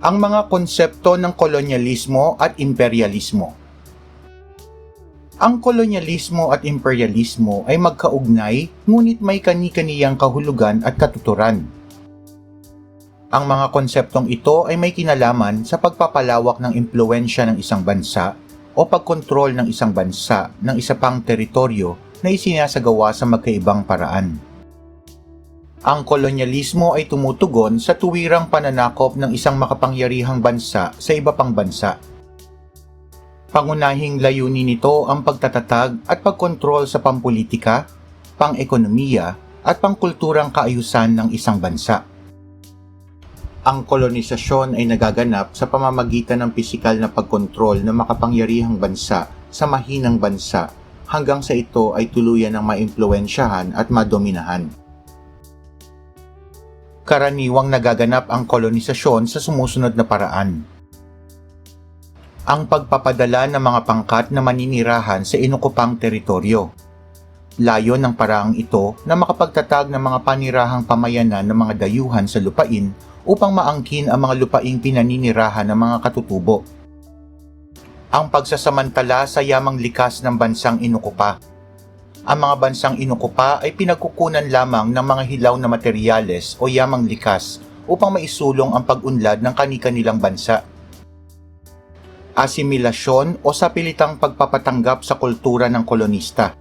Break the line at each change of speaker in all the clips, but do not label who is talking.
ang mga konsepto ng kolonyalismo at imperialismo. Ang kolonyalismo at imperialismo ay magkaugnay ngunit may kani-kaniyang kahulugan at katuturan. Ang mga konseptong ito ay may kinalaman sa pagpapalawak ng impluensya ng isang bansa o pagkontrol ng isang bansa ng isa pang teritoryo na isinasagawa sa magkaibang paraan. Ang kolonyalismo ay tumutugon sa tuwirang pananakop ng isang makapangyarihang bansa sa iba pang bansa. Pangunahing layunin nito ang pagtatatag at pagkontrol sa pampolitika, pang-ekonomiya at pangkulturang kaayusan ng isang bansa. Ang kolonisasyon ay nagaganap sa pamamagitan ng pisikal na pagkontrol ng makapangyarihang bansa sa mahinang bansa hanggang sa ito ay tuluyan ng maimpluensyahan at madominahan karaniwang nagaganap ang kolonisasyon sa sumusunod na paraan. Ang pagpapadala ng mga pangkat na maninirahan sa inukupang teritoryo. Layon ng paraang ito na makapagtatag ng mga panirahang pamayanan ng mga dayuhan sa lupain upang maangkin ang mga lupaing pinaninirahan ng mga katutubo. Ang pagsasamantala sa yamang likas ng bansang inukupa ang mga bansang inukupa ay pinagkukunan lamang ng mga hilaw na materyales o yamang likas upang maisulong ang pag-unlad ng kani-kanilang bansa. Asimilasyon o sapilitang pagpapatanggap sa kultura ng kolonista.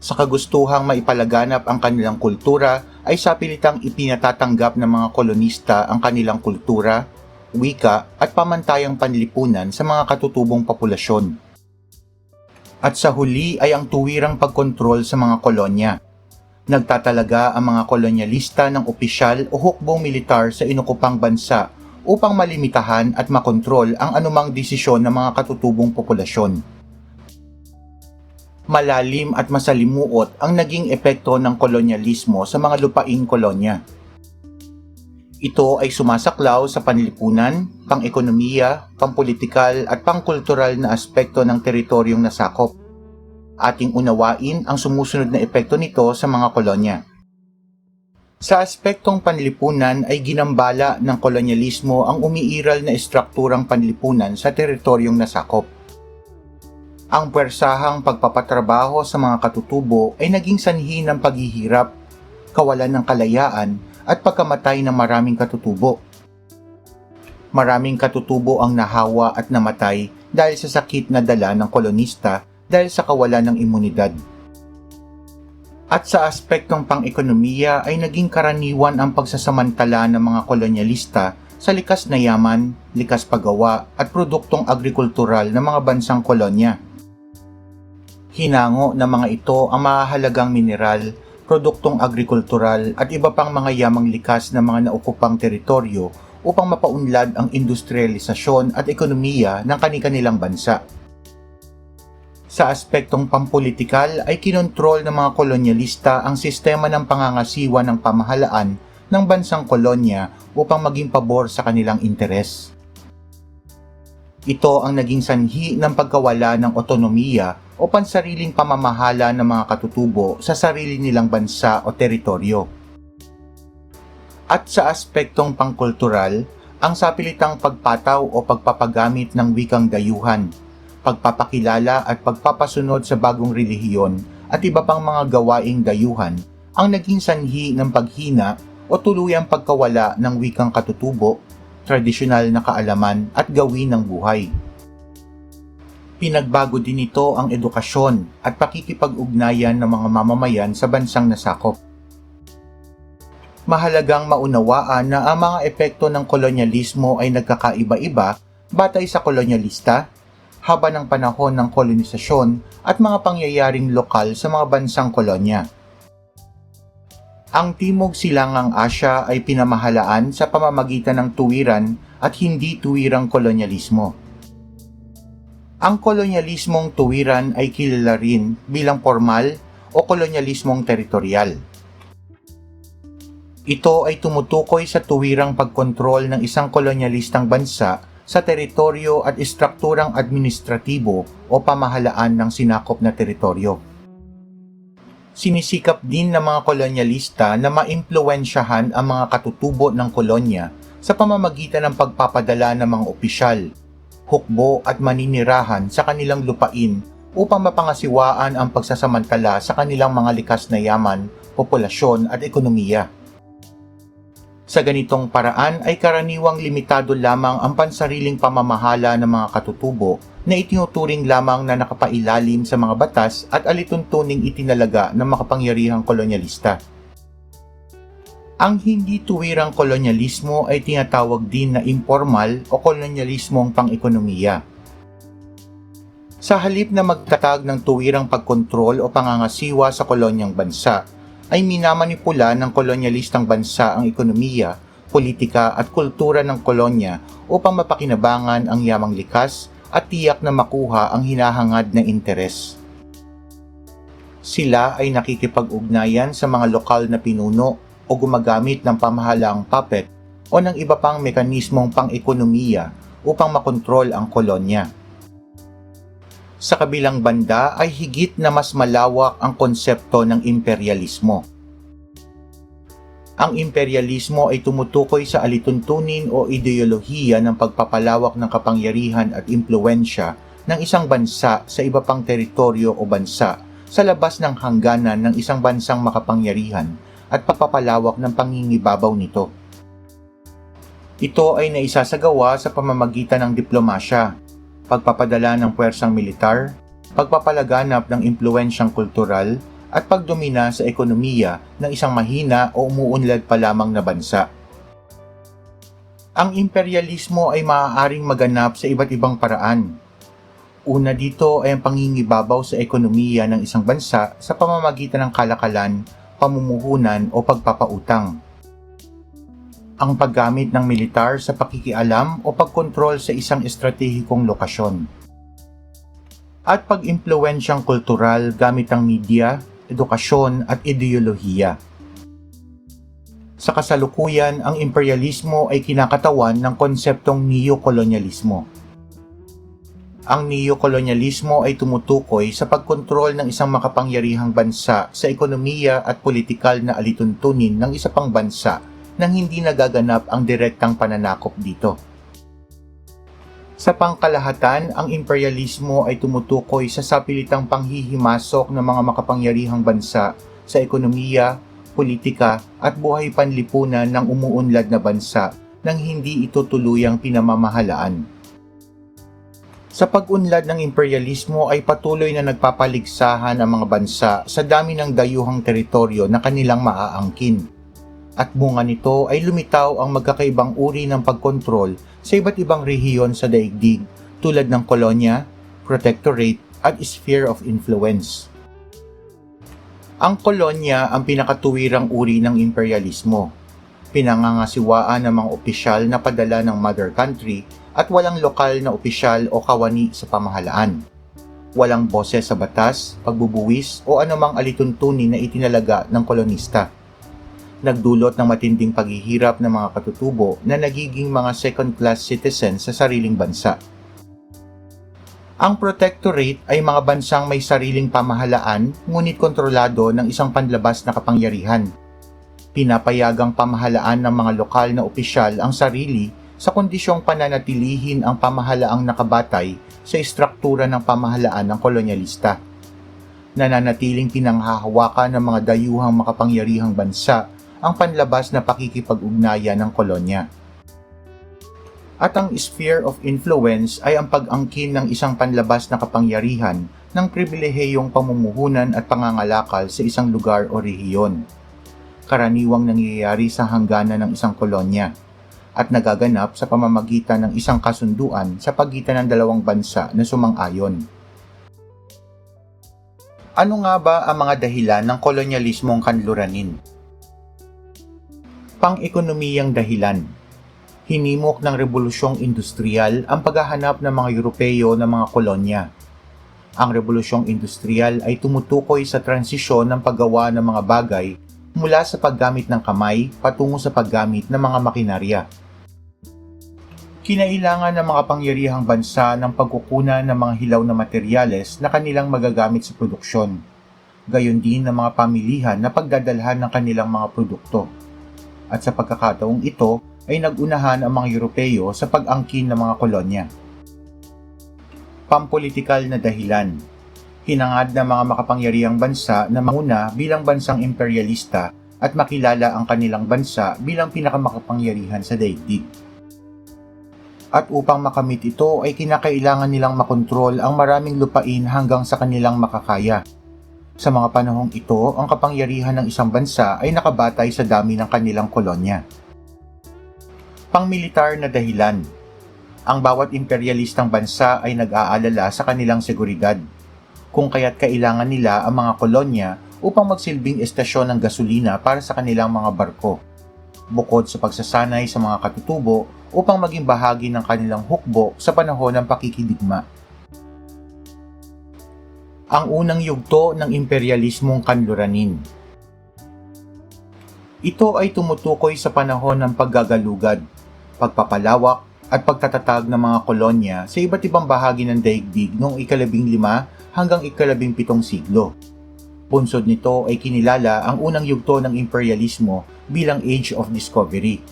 Sa kagustuhang maipalaganap ang kanilang kultura ay sapilitang ipinatatanggap ng mga kolonista ang kanilang kultura, wika at pamantayang panlipunan sa mga katutubong populasyon at sa huli ay ang tuwirang pagkontrol sa mga kolonya. Nagtatalaga ang mga kolonyalista ng opisyal o hukbong militar sa inukupang bansa upang malimitahan at makontrol ang anumang desisyon ng mga katutubong populasyon. Malalim at masalimuot ang naging epekto ng kolonyalismo sa mga lupaing kolonya. Ito ay sumasaklaw sa panlipunan, pang-ekonomiya, pampolitikal at pangkultural na aspekto ng teritoryong nasakop. Ating unawain ang sumusunod na epekto nito sa mga kolonya. Sa aspektong panlipunan ay ginambala ng kolonyalismo ang umiiral na estrukturang panlipunan sa teritoryong nasakop. Ang pwersahang pagpapatrabaho sa mga katutubo ay naging sanhi ng paghihirap, kawalan ng kalayaan at pagkamatay ng maraming katutubo. Maraming katutubo ang nahawa at namatay dahil sa sakit na dala ng kolonista dahil sa kawalan ng imunidad. At sa aspektong pang-ekonomiya ay naging karaniwan ang pagsasamantala ng mga kolonyalista sa likas na yaman, likas paggawa at produktong agrikultural ng mga bansang kolonya. Hinango ng mga ito ang mahalagang mineral, produktong agrikultural at iba pang mga yamang likas na mga naukupang teritoryo upang mapaunlad ang industrialisasyon at ekonomiya ng kanilang bansa. Sa aspektong pampolitikal ay kinontrol ng mga kolonyalista ang sistema ng pangangasiwa ng pamahalaan ng bansang kolonya upang maging pabor sa kanilang interes. Ito ang naging sanhi ng pagkawala ng otonomiya o pansariling pamamahala ng mga katutubo sa sarili nilang bansa o teritoryo. At sa aspektong pangkultural, ang sapilitang pagpataw o pagpapagamit ng wikang dayuhan, pagpapakilala at pagpapasunod sa bagong relihiyon at iba pang mga gawaing dayuhan ang naging sanhi ng paghina o tuluyang pagkawala ng wikang katutubo tradisyonal na kaalaman at gawin ng buhay. Pinagbago din nito ang edukasyon at pakikipag-ugnayan ng mga mamamayan sa bansang nasakop. Mahalagang maunawaan na ang mga epekto ng kolonyalismo ay nagkakaiba-iba batay sa kolonyalista, haba ng panahon ng kolonisasyon at mga pangyayaring lokal sa mga bansang kolonya ang Timog Silangang Asya ay pinamahalaan sa pamamagitan ng tuwiran at hindi tuwirang kolonyalismo. Ang kolonyalismong tuwiran ay kilala rin bilang formal o kolonyalismong teritorial. Ito ay tumutukoy sa tuwirang pagkontrol ng isang kolonyalistang bansa sa teritoryo at istrukturang administratibo o pamahalaan ng sinakop na teritoryo sinisikap din ng mga kolonyalista na maimpluwensyahan ang mga katutubo ng kolonya sa pamamagitan ng pagpapadala ng mga opisyal, hukbo at maninirahan sa kanilang lupain upang mapangasiwaan ang pagsasamantala sa kanilang mga likas na yaman, populasyon at ekonomiya. Sa ganitong paraan ay karaniwang limitado lamang ang pansariling pamamahala ng mga katutubo na itinuturing lamang na nakapailalim sa mga batas at alituntuning itinalaga ng makapangyarihang kolonyalista. Ang hindi tuwirang kolonyalismo ay tinatawag din na informal o kolonyalismong pang-ekonomiya. Sa halip na magtatag ng tuwirang pagkontrol o pangangasiwa sa kolonyang bansa, ay minamanipula ng kolonyalistang bansa ang ekonomiya, politika at kultura ng kolonya upang mapakinabangan ang yamang likas at tiyak na makuha ang hinahangad na interes. Sila ay nakikipag-ugnayan sa mga lokal na pinuno o gumagamit ng pamahalaang puppet o ng iba pang mekanismong pang-ekonomiya upang makontrol ang kolonya. Sa kabilang banda ay higit na mas malawak ang konsepto ng imperialismo. Ang imperialismo ay tumutukoy sa alituntunin o ideolohiya ng pagpapalawak ng kapangyarihan at impluensya ng isang bansa sa iba pang teritoryo o bansa sa labas ng hangganan ng isang bansang makapangyarihan at pagpapalawak ng pangingibabaw nito. Ito ay naisasagawa sa pamamagitan ng diplomasya, pagpapadala ng puwersang militar, pagpapalaganap ng impluensyang kultural, at pagdomina sa ekonomiya ng isang mahina o umuunlad pa lamang na bansa. Ang imperialismo ay maaaring maganap sa iba't ibang paraan. Una dito ay ang pangingibabaw sa ekonomiya ng isang bansa sa pamamagitan ng kalakalan, pamumuhunan o pagpapautang. Ang paggamit ng militar sa pakikialam o pagkontrol sa isang estratehikong lokasyon. At pag-impluensyang kultural gamit ang media, edukasyon at ideolohiya. Sa kasalukuyan, ang imperialismo ay kinakatawan ng konseptong neokolonyalismo. Ang neokolonyalismo ay tumutukoy sa pagkontrol ng isang makapangyarihang bansa sa ekonomiya at politikal na alituntunin ng isa pang bansa nang hindi nagaganap ang direktang pananakop dito. Sa pangkalahatan, ang imperialismo ay tumutukoy sa sapilitang panghihimasok ng mga makapangyarihang bansa sa ekonomiya, politika at buhay panlipunan ng umuunlad na bansa nang hindi ito tuluyang pinamamahalaan. Sa pag-unlad ng imperialismo ay patuloy na nagpapaligsahan ang mga bansa sa dami ng dayuhang teritoryo na kanilang maaangkin. At bunga nito ay lumitaw ang magkakaibang uri ng pagkontrol sa iba't ibang rehiyon sa daigdig tulad ng kolonya, protectorate at sphere of influence. Ang kolonya ang pinakatuwirang uri ng imperialismo. Pinangangasiwaan ng mga opisyal na padala ng mother country at walang lokal na opisyal o kawani sa pamahalaan. Walang boses sa batas, pagbubuwis o anumang alituntunin na itinalaga ng kolonista nagdulot ng matinding paghihirap ng mga katutubo na nagiging mga second-class citizens sa sariling bansa. Ang protectorate ay mga bansang may sariling pamahalaan ngunit kontrolado ng isang panlabas na kapangyarihan. Pinapayagang pamahalaan ng mga lokal na opisyal ang sarili sa kondisyong pananatilihin ang pamahalaang nakabatay sa istruktura ng pamahalaan ng kolonyalista. Nananatiling pinanghahawakan ng mga dayuhang makapangyarihang bansa ang panlabas na pakikipag-ugnayan ng kolonya. At ang sphere of influence ay ang pag-angkin ng isang panlabas na kapangyarihan ng pribilehiyong pamumuhunan at pangangalakal sa isang lugar o rehiyon. Karaniwang nangyayari sa hangganan ng isang kolonya at nagaganap sa pamamagitan ng isang kasunduan sa pagitan ng dalawang bansa na sumang-ayon. Ano nga ba ang mga dahilan ng kolonyalismong kanluranin? pang-ekonomiyang dahilan. Hinimok ng revolusyong industrial ang paghahanap ng mga Europeo ng mga kolonya. Ang revolusyong industrial ay tumutukoy sa transisyon ng paggawa ng mga bagay mula sa paggamit ng kamay patungo sa paggamit ng mga makinarya. Kinailangan ng mga pangyarihang bansa ng pagkukunan ng mga hilaw na materyales na kanilang magagamit sa produksyon. Gayon din ng mga pamilihan na pagdadalhan ng kanilang mga produkto at sa pagkakataong ito ay nagunahan ang mga Europeo sa pag-angkin ng mga kolonya. Pampolitikal na dahilan Hinangad ng mga makapangyarihang bansa na mauna bilang bansang imperialista at makilala ang kanilang bansa bilang pinakamakapangyarihan sa daigdig. At upang makamit ito ay kinakailangan nilang makontrol ang maraming lupain hanggang sa kanilang makakaya. Sa mga panahong ito, ang kapangyarihan ng isang bansa ay nakabatay sa dami ng kanilang kolonya. Pangmilitar na dahilan Ang bawat imperialistang bansa ay nag-aalala sa kanilang seguridad, kung kaya't kailangan nila ang mga kolonya upang magsilbing estasyon ng gasolina para sa kanilang mga barko. Bukod sa pagsasanay sa mga katutubo upang maging bahagi ng kanilang hukbo sa panahon ng pakikidigma. Ang unang yugto ng imperialismong kanluranin Ito ay tumutukoy sa panahon ng paggagalugad, pagpapalawak at pagtatatag ng mga kolonya sa iba't ibang bahagi ng daigdig noong ikalabing lima hanggang ikalabing pitong siglo. Punsod nito ay kinilala ang unang yugto ng imperialismo bilang Age of Discovery.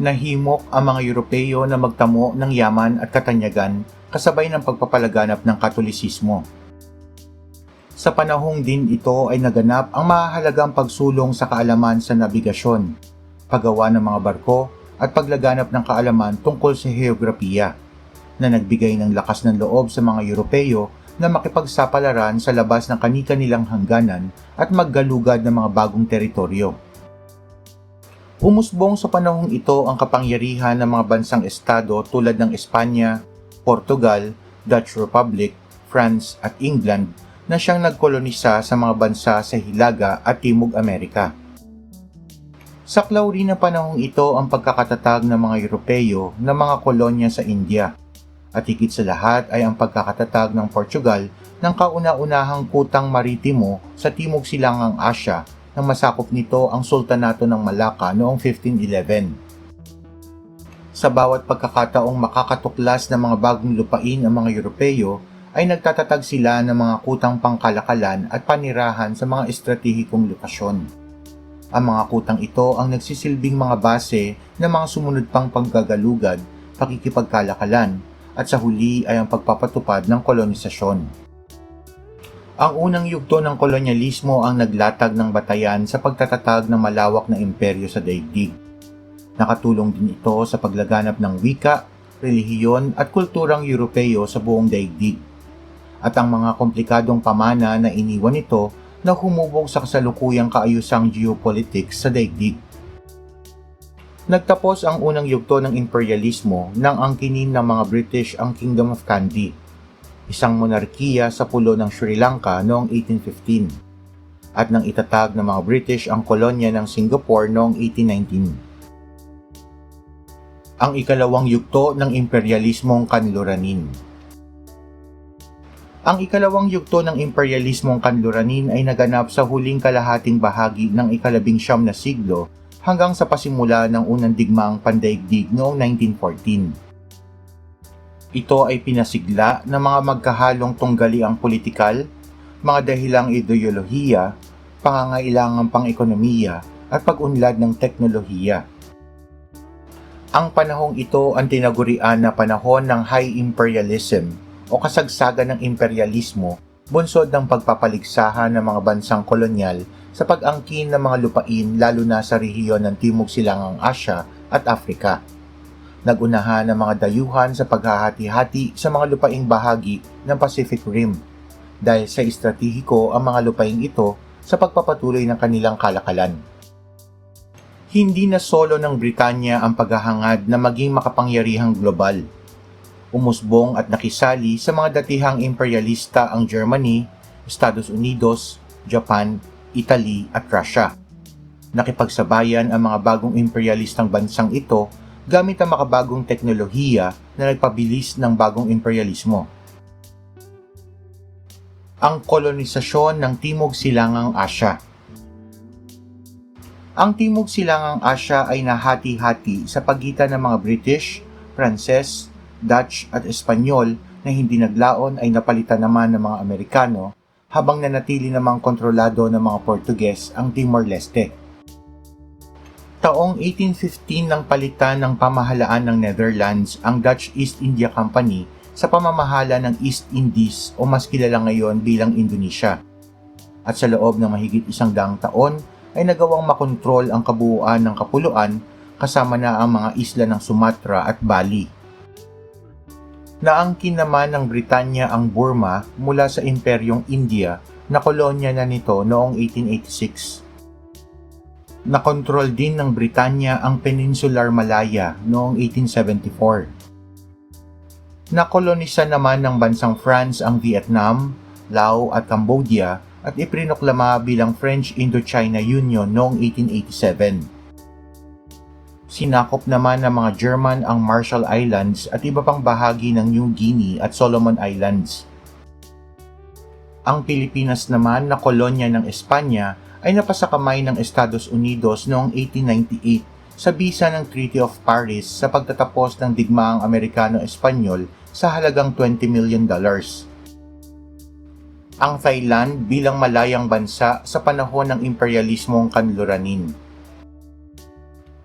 Nahimok ang mga Europeo na magtamo ng yaman at katanyagan kasabay ng pagpapalaganap ng Katolisismo. Sa panahong din ito ay naganap ang mahalagang pagsulong sa kaalaman sa nabigasyon, paggawa ng mga barko at paglaganap ng kaalaman tungkol sa heograpiya na nagbigay ng lakas ng loob sa mga Europeo na makipagsapalaran sa labas ng kanika nilang hangganan at maggalugad ng mga bagong teritoryo. Umusbong sa panahong ito ang kapangyarihan ng mga bansang estado tulad ng Espanya, Portugal, Dutch Republic, France at England na siyang nagkolonisa sa mga bansa sa Hilaga at Timog Amerika. Saklaw rin na panahong ito ang pagkakatatag ng mga Europeo na mga kolonya sa India at higit sa lahat ay ang pagkakatatag ng Portugal ng kauna-unahang kutang maritimo sa Timog Silangang Asya na masakop nito ang Sultanato ng Malacca noong 1511. Sa bawat pagkakataong makakatuklas ng mga bagong lupain ang mga Europeo, ay nagtatatag sila ng mga kutang pangkalakalan at panirahan sa mga estratehikong lokasyon. Ang mga kutang ito ang nagsisilbing mga base ng mga sumunod pang panggagalugad, pakikipagkalakalan, at sa huli ay ang pagpapatupad ng kolonisasyon. Ang unang yugto ng kolonyalismo ang naglatag ng batayan sa pagtatatag ng malawak na imperyo sa daigdig. Nakatulong din ito sa paglaganap ng wika, relihiyon at kulturang Europeo sa buong daigdig. At ang mga komplikadong pamana na iniwan nito na humubog sa kasalukuyang kaayusang geopolitics sa daigdig. Nagtapos ang unang yugto ng imperialismo nang angkinin ng mga British ang Kingdom of Kandy isang monarkiya sa pulo ng Sri Lanka noong 1815 at nang itatag ng mga British ang kolonya ng Singapore noong 1819. Ang ikalawang yugto ng imperialismong kanluranin Ang ikalawang yugto ng imperialismong kanluranin ay naganap sa huling kalahating bahagi ng ikalabing siyam na siglo hanggang sa pasimula ng unang digmaang pandaigdig noong 1914 ito ay pinasigla ng mga magkahalong tunggaliang politikal, mga dahilang ideolohiya, pangangailangang pang-ekonomiya at pag-unlad ng teknolohiya. Ang panahong ito ang tinagurian na panahon ng high imperialism o kasagsagan ng imperialismo bunsod ng pagpapaligsahan ng mga bansang kolonyal sa pag-angkin ng mga lupain lalo na sa rehiyon ng Timog Silangang Asya at Afrika. Nagunahan ang mga dayuhan sa paghahati-hati sa mga lupaing bahagi ng Pacific Rim dahil sa estratehiko ang mga lupaing ito sa pagpapatuloy ng kanilang kalakalan. Hindi na solo ng Britanya ang paghahangad na maging makapangyarihang global. Umusbong at nakisali sa mga datihang imperialista ang Germany, Estados Unidos, Japan, Italy at Russia. Nakipagsabayan ang mga bagong imperialistang bansang ito gamit ang makabagong teknolohiya na nagpabilis ng bagong imperialismo. Ang kolonisasyon ng Timog Silangang Asya Ang Timog Silangang Asya ay nahati-hati sa pagitan ng mga British, Pranses, Dutch at Espanyol na hindi naglaon ay napalitan naman ng mga Amerikano habang nanatili namang kontrolado ng mga Portuges ang Timor-Leste. Taong 1815 nang palitan ng pamahalaan ng Netherlands ang Dutch East India Company sa pamamahala ng East Indies o mas kilala ngayon bilang Indonesia. At sa loob ng mahigit isang daang taon ay nagawang makontrol ang kabuuan ng kapuluan kasama na ang mga isla ng Sumatra at Bali. Naangkin naman ng Britanya ang Burma mula sa Imperyong India na kolonya na nito noong 1886. Nakontrol din ng Britanya ang Peninsular Malaya noong 1874. Nakolonisa naman ng bansang France ang Vietnam, Laos at Cambodia at iprinoklama bilang French Indochina Union noong 1887. Sinakop naman ng mga German ang Marshall Islands at iba pang bahagi ng New Guinea at Solomon Islands. Ang Pilipinas naman na kolonya ng Espanya ay napasakamay ng Estados Unidos noong 1898 sa bisa ng Treaty of Paris sa pagtatapos ng digmaang Amerikano-Espanyol sa halagang 20 million dollars. Ang Thailand bilang malayang bansa sa panahon ng imperialismong kanluranin.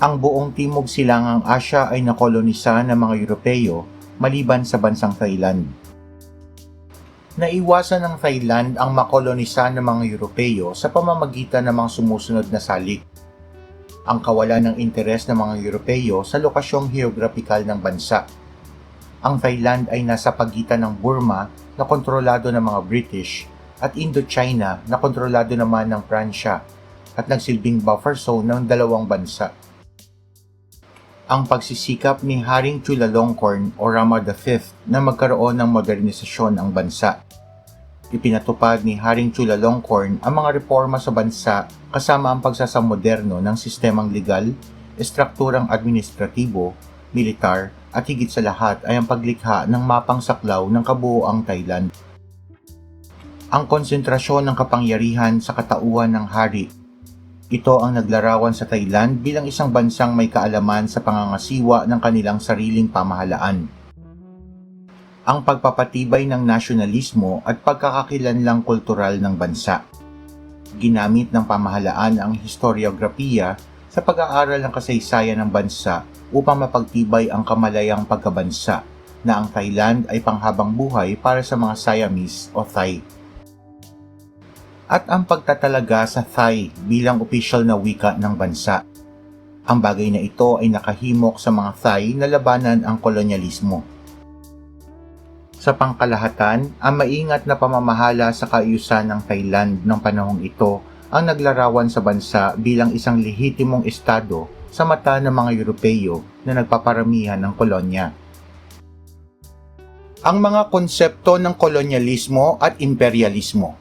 Ang buong Timog Silangang Asya ay nakolonisa ng mga Europeo maliban sa bansang Thailand. Naiwasan ng Thailand ang makolonisa ng mga Europeo sa pamamagitan ng mga sumusunod na salik. Ang kawalan ng interes ng mga Europeo sa lokasyong geograpikal ng bansa. Ang Thailand ay nasa pagitan ng Burma na kontrolado ng mga British at Indochina na kontrolado naman ng Pransya at nagsilbing buffer zone ng dalawang bansa ang pagsisikap ni Haring Chulalongkorn o Rama V na magkaroon ng modernisasyon ang bansa. Ipinatupad ni Haring Chulalongkorn ang mga reforma sa bansa kasama ang pagsasamoderno ng sistemang legal, estrukturang administratibo, militar at higit sa lahat ay ang paglikha ng mapang saklaw ng kabuoang Thailand. Ang konsentrasyon ng kapangyarihan sa katauhan ng hari ito ang naglarawan sa Thailand bilang isang bansang may kaalaman sa pangangasiwa ng kanilang sariling pamahalaan. Ang pagpapatibay ng nasyonalismo at pagkakakilanlang kultural ng bansa. Ginamit ng pamahalaan ang historiografiya sa pag-aaral ng kasaysayan ng bansa upang mapagtibay ang kamalayang pagkabansa na ang Thailand ay panghabang buhay para sa mga Siamese o Thai at ang pagtatalaga sa Thai bilang opisyal na wika ng bansa. Ang bagay na ito ay nakahimok sa mga Thai na labanan ang kolonyalismo. Sa pangkalahatan, ang maingat na pamamahala sa kaayusan ng Thailand ng panahong ito ang naglarawan sa bansa bilang isang lehitimong estado sa mata ng mga Europeo na nagpaparamihan ng kolonya. Ang mga konsepto ng kolonyalismo at imperialismo